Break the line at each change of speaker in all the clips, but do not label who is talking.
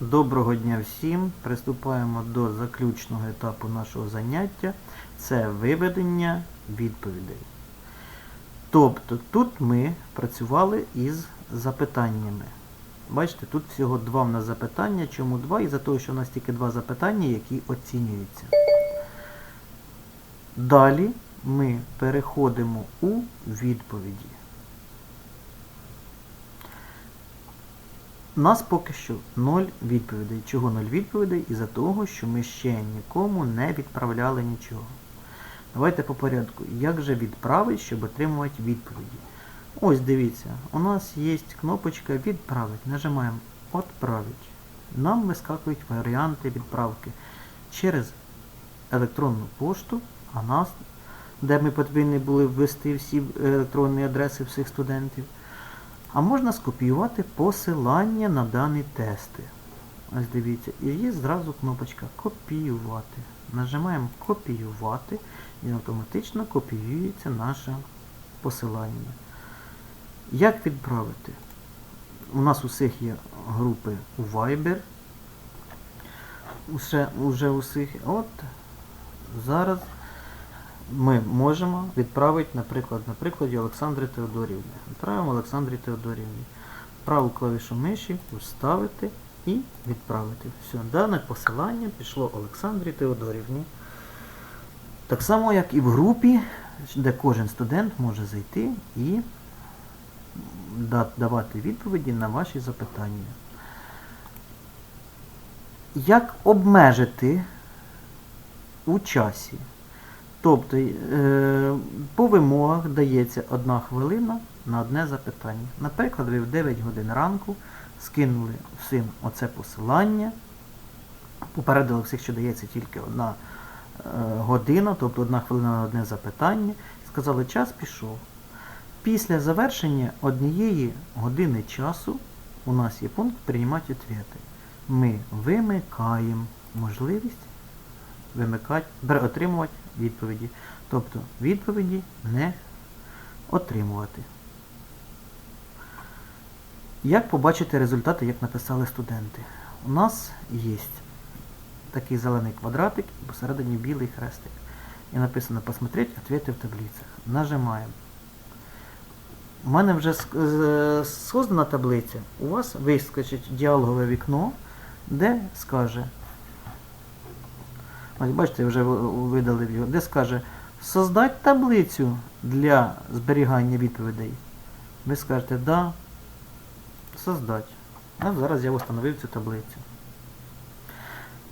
Доброго дня всім. Приступаємо до заключного етапу нашого заняття. Це виведення відповідей. Тобто тут ми працювали із запитаннями. Бачите, тут всього два в нас запитання. Чому два? Із-за того, що у нас тільки два запитання, які оцінюються. Далі ми переходимо у відповіді. У нас поки що 0 відповідей. Чого 0 відповідей? Із-за того, що ми ще нікому не відправляли нічого. Давайте по порядку. Як же відправити, щоб отримувати відповіді? Ось дивіться, у нас є кнопочка Відправити. Нажимаємо Отправить. Нам вискакують варіанти відправки через електронну пошту, а нас, де ми повинні були ввести всі електронні адреси всіх студентів. А можна скопіювати посилання на дані тести. Ось дивіться, і є зразу кнопочка Копіювати. Нажимаємо Копіювати і автоматично копіюється наше посилання. Як відправити? У нас усіх є групи у Viber. Уже, уже усіх. От зараз ми можемо відправити, наприклад, на прикладі Олександри Теодорівни. Відправимо Олександрі Теодорівні. Праву клавішу миші вставити і відправити. Все, дане посилання пішло Олександрі Теодорівні. Так само, як і в групі, де кожен студент може зайти і давати відповіді на ваші запитання. Як обмежити у часі? Тобто е, по вимогах дається одна хвилина на одне запитання. Наприклад, ви в 9 годин ранку скинули всім оце посилання, попередили всіх, що дається тільки одна е, година, тобто одна хвилина на одне запитання, сказали, час пішов. Після завершення однієї години часу у нас є пункт приймати відповіді. Ми вимикаємо можливість вимикати, отримувати відповіді. Тобто відповіді не отримувати. Як побачити результати, як написали студенти? У нас є такий зелений квадратик і посередині білий хрестик. І написано «Посмотреть ответы в таблицях». Нажимаємо. У мене вже создана таблиця. У вас вискочить діалогове вікно, де скаже Ось бачите, вже ви- видалив його. Де скаже создать таблицю для зберігання відповідей. Ви скажете да, создать. А зараз я встановив цю таблицю.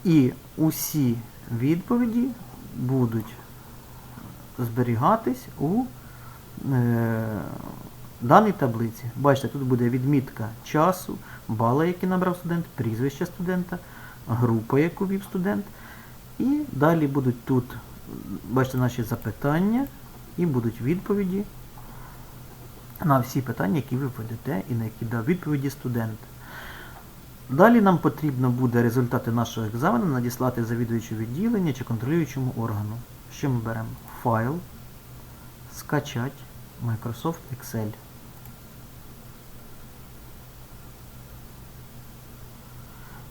І усі відповіді будуть зберігатись у е, даній таблиці. Бачите, тут буде відмітка часу, бали, які набрав студент, прізвище студента, група, яку вів студент. І далі будуть тут, бачите, наші запитання і будуть відповіді на всі питання, які ви ведете і на які дав відповіді студент. Далі нам потрібно буде результати нашого екзамену надіслати завідуючому відділення чи контролюючому органу. Що ми беремо? Файл, скачать Microsoft Excel.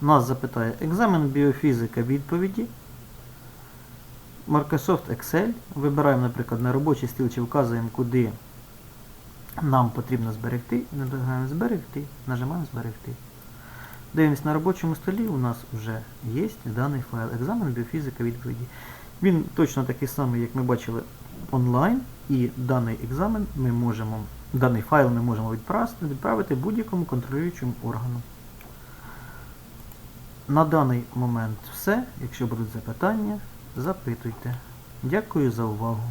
Нас запитає екзамен біофізика відповіді. Microsoft Excel. Вибираємо, наприклад, на робочий стіл чи вказуємо, куди нам потрібно зберегти. І натискаємо зберегти. Нажимаємо зберегти. Дивимось на робочому столі, у нас вже є даний файл. Екзамен біофізика відповіді. Він точно такий самий, як ми бачили онлайн. І даний екзамен ми можемо, даний файл ми можемо відправити будь-якому контролюючому органу. На даний момент все. Якщо будуть запитання, запитуйте. Дякую за увагу.